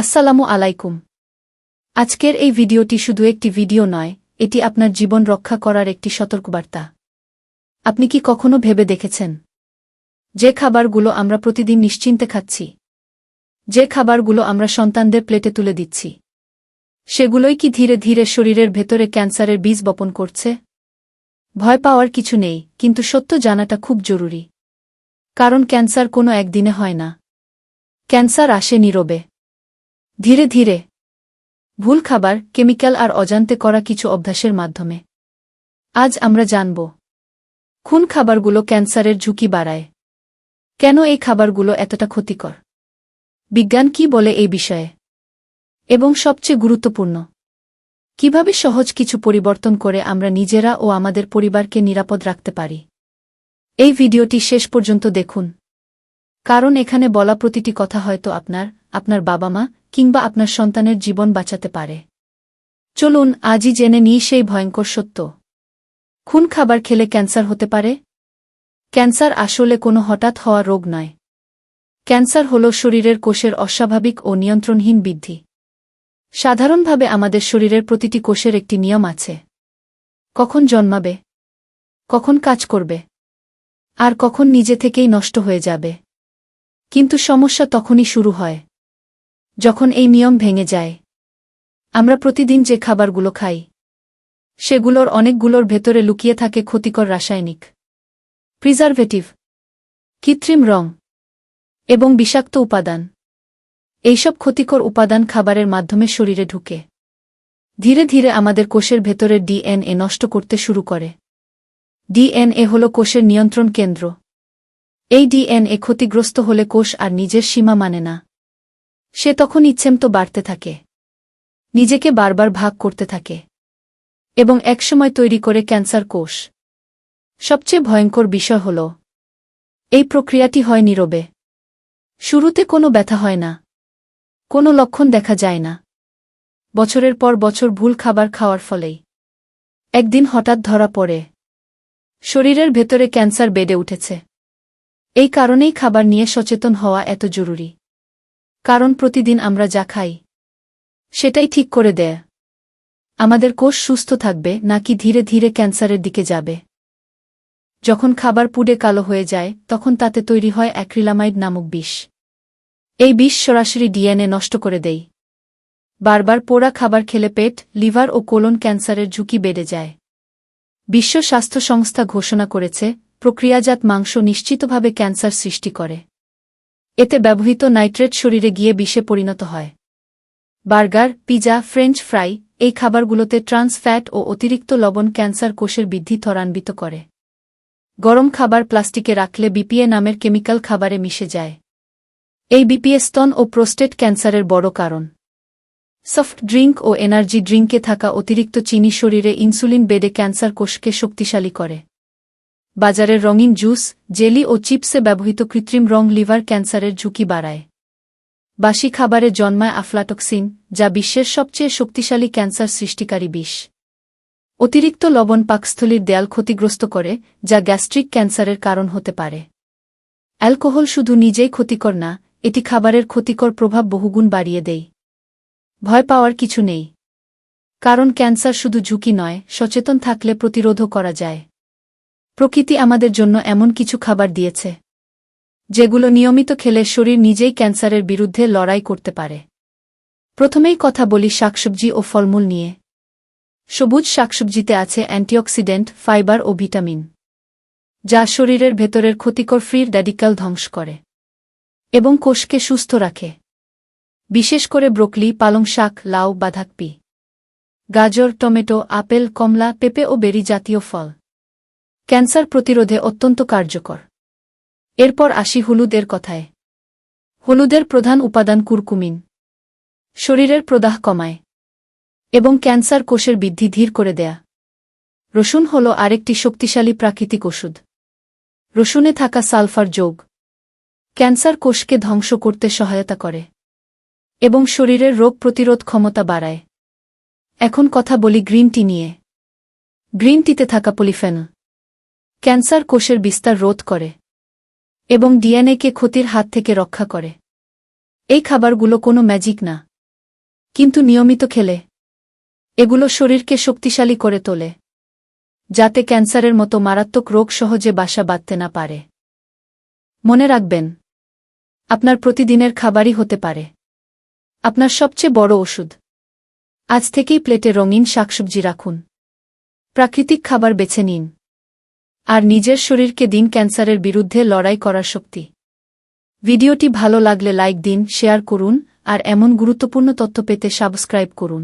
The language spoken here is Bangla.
আসসালামু আলাইকুম। আজকের এই ভিডিওটি শুধু একটি ভিডিও নয়, এটি আপনার জীবন রক্ষা করার একটি সতর্কবার্তা। আপনি কি কখনো ভেবে দেখেছেন? যে খাবারগুলো আমরা প্রতিদিন নিশ্চিন্তে খাচ্ছি। যে খাবারগুলো আমরা সন্তানদের প্লেটে তুলে দিচ্ছি। সেগুলোই কি ধীরে ধীরে শরীরের ভেতরে ক্যান্সারের বীজ বপন করছে? ভয় পাওয়ার কিছু নেই, কিন্তু সত্য জানাটা খুব জরুরি। কারণ ক্যান্সার কোনো একদিনে হয় না। ক্যান্সার আসে নীরবে। ধীরে ধীরে। ভুল খাবার, কেমিক্যাল আর অজান্তে করা কিছু অভ্যাসের মাধ্যমে। আজ আমরা জানব খুন খাবারগুলো ক্যান্সারের ঝুঁকি বাড়ায়? কেন এই খাবারগুলো এতটা ক্ষতিকর? বিজ্ঞান কি বলে এই বিষয়ে? এবং সবচেয়ে গুরুত্বপূর্ণ, কীভাবে সহজ কিছু পরিবর্তন করে আমরা নিজেরা ও আমাদের পরিবারকে নিরাপদ রাখতে পারি? এই ভিডিওটি শেষ পর্যন্ত দেখুন। কারণ এখানে বলা প্রতিটি কথা হয়তো আপনার আপনার বাবা মা কিংবা আপনার সন্তানের জীবন বাঁচাতে পারে। চলুন, আজই জেনে নিই সেই ভয়ঙ্কর সত্য। খুন খাবার খেলে ক্যান্সার হতে পারে? ক্যান্সার আসলে কোনো হঠাৎ হওয়া রোগ নয়। ক্যান্সার হল শরীরের কোষের অস্বাভাবিক ও নিয়ন্ত্রণহীন বৃদ্ধি। সাধারণভাবে আমাদের শরীরের প্রতিটি কোষের একটি নিয়ম আছে। কখন জন্মাবে? কখন কাজ করবে? আর কখন নিজে থেকেই নষ্ট হয়ে যাবে? কিন্তু সমস্যা তখনই শুরু হয়। যখন এই নিয়ম ভেঙে যায়। আমরা প্রতিদিন যে খাবারগুলো খাই, সেগুলোর অনেকগুলোর ভেতরে লুকিয়ে থাকে ক্ষতিকর রাসায়নিক প্রিজারভেটিভ কৃত্রিম রং এবং বিষাক্ত উপাদান। এইসব ক্ষতিকর উপাদান খাবারের মাধ্যমে শরীরে ঢুকে। ধীরে ধীরে আমাদের কোষের ভেতরের ডিএনএ নষ্ট করতে শুরু করে। ডিএনএ হল কোষের নিয়ন্ত্রণ কেন্দ্র। এই ডিএনএ ক্ষতিগ্রস্ত হলে কোষ আর নিজের সীমা মানে না। সে তখন ইচ্ছেমতো বাড়তে থাকে। নিজেকে বারবার ভাগ করতে থাকে। এবং একসময় তৈরি করে ক্যান্সার কোষ। সবচেয়ে ভয়ঙ্কর বিষয় হল, এই প্রক্রিয়াটি হয় নীরবে। শুরুতে কোনো ব্যথা হয় না। কোনো লক্ষণ দেখা যায় না। বছরের পর বছর ভুল খাবার খাওয়ার ফলেই। একদিন হঠাৎ ধরা পড়ে। শরীরের ভেতরে ক্যান্সার বেড়ে উঠেছে। এই কারণেই খাবার নিয়ে সচেতন হওয়া এত জরুরি। কারণ প্রতিদিন আমরা যা খাই, সেটাই ঠিক করে দেয়। আমাদের কোষ সুস্থ থাকবে নাকি ধীরে ধীরে ক্যান্সারের দিকে যাবে। যখন খাবার পুড়ে কালো হয়ে যায়, তখন তাতে তৈরি হয় অ্যাক্রিলামাইড নামক বিষ। এই বিষ সরাসরি ডিএনএ নষ্ট করে দেয়। বারবার পোড়া খাবার খেলে পেট, লিভার ও কোলন ক্যান্সারের ঝুঁকি বেড়ে যায়। বিশ্ব স্বাস্থ্য সংস্থা ঘোষণা করেছে, প্রক্রিয়াজাত মাংস নিশ্চিতভাবে ক্যান্সার সৃষ্টি করে। এতে ব্যবহৃত নাইট্রেট শরীরে গিয়ে বিষে পরিণত হয়। বার্গার, পিজা, ফ্রেঞ্চ ফ্রাই এই খাবারগুলোতে ট্রান্স ফ্যাট ও অতিরিক্ত লবণ ক্যান্সার কোষের বৃদ্ধি ত্বরান্বিত করে। গরম খাবার প্লাস্টিকে রাখলে বিপিএ নামের কেমিক্যাল খাবারে মিশে যায়। এই বিপিএ স্তন ও প্রোস্টেট ক্যান্সারের বড় কারণ। সফট ড্রিঙ্ক ও এনার্জি ড্রিঙ্কে থাকা অতিরিক্ত চিনি শরীরে ইনসুলিন বেডে ক্যান্সার কোষকে শক্তিশালী করে। বাজারের রঙিন জুস, জেলি ও চিপসে ব্যবহৃত কৃত্রিম রং লিভার ক্যান্সারের ঝুঁকি বাড়ায়। বাসি খাবারে জন্মায় আফলাটক্সিন, যা বিশ্বের সবচেয়ে শক্তিশালী ক্যান্সার সৃষ্টিকারী বিষ। অতিরিক্ত লবণ পাকস্থলীর দেয়াল ক্ষতিগ্রস্ত করে, যা গ্যাস্ট্রিক ক্যান্সারের কারণ হতে পারে। অ্যালকোহল শুধু নিজেই ক্ষতিকর না, এটি খাবারের ক্ষতিকর প্রভাব বহুগুণ বাড়িয়ে দেয়। ভয় পাওয়ার কিছু নেই। কারণ ক্যান্সার শুধু ঝুঁকি নয়, সচেতন থাকলে প্রতিরোধও করা যায়। প্রকৃতি আমাদের জন্য এমন কিছু খাবার দিয়েছে, যেগুলো নিয়মিত খেলে শরীর নিজেই ক্যান্সারের বিরুদ্ধে লড়াই করতে পারে। প্রথমেই কথা বলি শাকসবজি ও ফলমূল নিয়ে। সবুজ শাকসবজিতে আছে অ্যান্টিঅক্সিডেন্ট, ফাইবার ও ভিটামিন, যা শরীরের ভেতরের ক্ষতিকর ফ্রির ড্যাডিক্যাল ধ্বংস করে এবং কোষকে সুস্থ রাখে। বিশেষ করে ব্রোকলি, পালং শাক, লাউ, বাধাকপি, গাজর, টমেটো, আপেল, কমলা, পেঁপে ও বেরি জাতীয় ফল। ক্যান্সার প্রতিরোধে অত্যন্ত কার্যকর। এরপর আসি হলুদের কথায়। হলুদের প্রধান উপাদান কুরকুমিন। শরীরের প্রদাহ কমায় এবং ক্যান্সার কোষের বৃদ্ধি ধীর করে দেয়া। রসুন হল আরেকটি শক্তিশালী প্রাকৃতিক ওষুধ। রসুনে থাকা সালফার যোগ ক্যান্সার কোষকে ধ্বংস করতে সহায়তা করে এবং শরীরের রোগ প্রতিরোধ ক্ষমতা বাড়ায়। এখন কথা বলি গ্রিন টি নিয়ে। গ্রিন টিতে থাকা পলিফেনল। ক্যান্সার কোষের বিস্তার রোধ করে এবং ডিএনএকে ক্ষতির হাত থেকে রক্ষা করে। এই খাবারগুলো কোনো ম্যাজিক না। কিন্তু নিয়মিত খেলে। এগুলো শরীরকে শক্তিশালী করে তোলে। যাতে ক্যান্সারের মতো মারাত্মক রোগ সহজে বাসা বাঁধতে না পারে। মনে রাখবেন, আপনার প্রতিদিনের খাবারই হতে পারে। আপনার সবচেয়ে বড় ওষুধ। আজ থেকেই প্লেটে রঙিন শাকসবজি রাখুন। প্রাকৃতিক খাবার বেছে নিন। আর নিজের শরীরকে দিন ক্যান্সারের বিরুদ্ধে লড়াই করার শক্তি। ভিডিওটি ভালো লাগলে লাইক দিন, শেয়ার করুন, আর এমন গুরুত্বপূর্ণ তথ্য পেতে সাবস্ক্রাইব করুন।